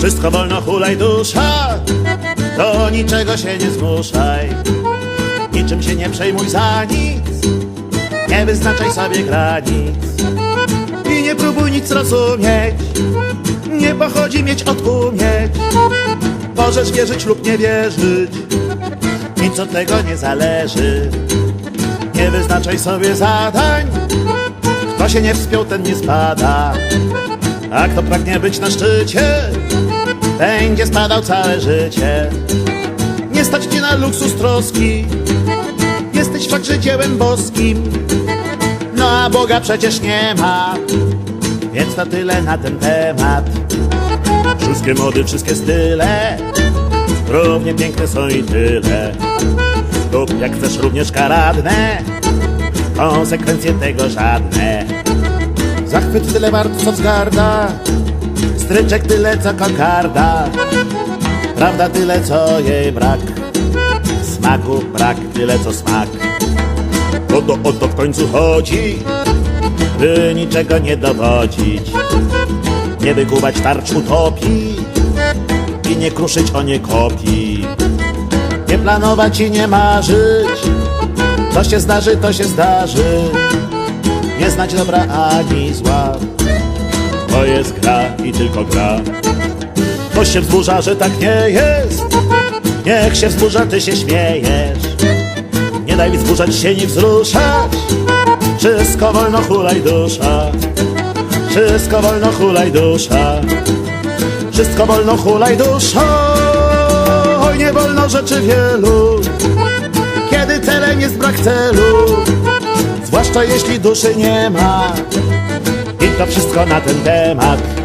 Wszystko wolno hulaj dusza, do niczego się nie zmuszaj. Niczym się nie przejmuj za nic, nie wyznaczaj sobie granic. I nie próbuj nic rozumieć, nie pochodzi mieć od. Możesz wierzyć lub nie wierzyć, nic od tego nie zależy. Nie wyznaczaj sobie zadań, kto się nie wspiął, ten nie spada. A kto pragnie być na szczycie, będzie spadał całe życie. Nie stać cię na luksus troski, jesteś wszakże dziełem boskim. No a Boga przecież nie ma, więc to tyle na ten temat. Wszystkie mody, wszystkie style, równie piękne są i tyle. Lub jak chcesz również karadne, konsekwencje tego żadne. Zachwyt tyle wart co wzgarda, stryczek tyle co kokarda. Prawda tyle co jej brak, smaku brak tyle co smak. O to, o to w końcu chodzi, by niczego nie dowodzić. Nie wygubać tarcz utopii i nie kruszyć o nie kopii. Nie planować i nie marzyć, co się zdarzy, to się zdarzy. Nie znać dobra ani zła, to jest gra i tylko gra. Ktoś się wzburza, że tak nie jest, niech się wzburza, ty się śmiejesz. Nie daj mi wzburzać się ni wzruszać, wszystko wolno hulaj dusza. Wszystko wolno hulaj dusza, wszystko wolno hulaj dusza. Oj, nie wolno rzeczy wielu, kiedy celem jest brak celu. Zwłaszcza jeśli duszy nie ma I to wszystko na ten temat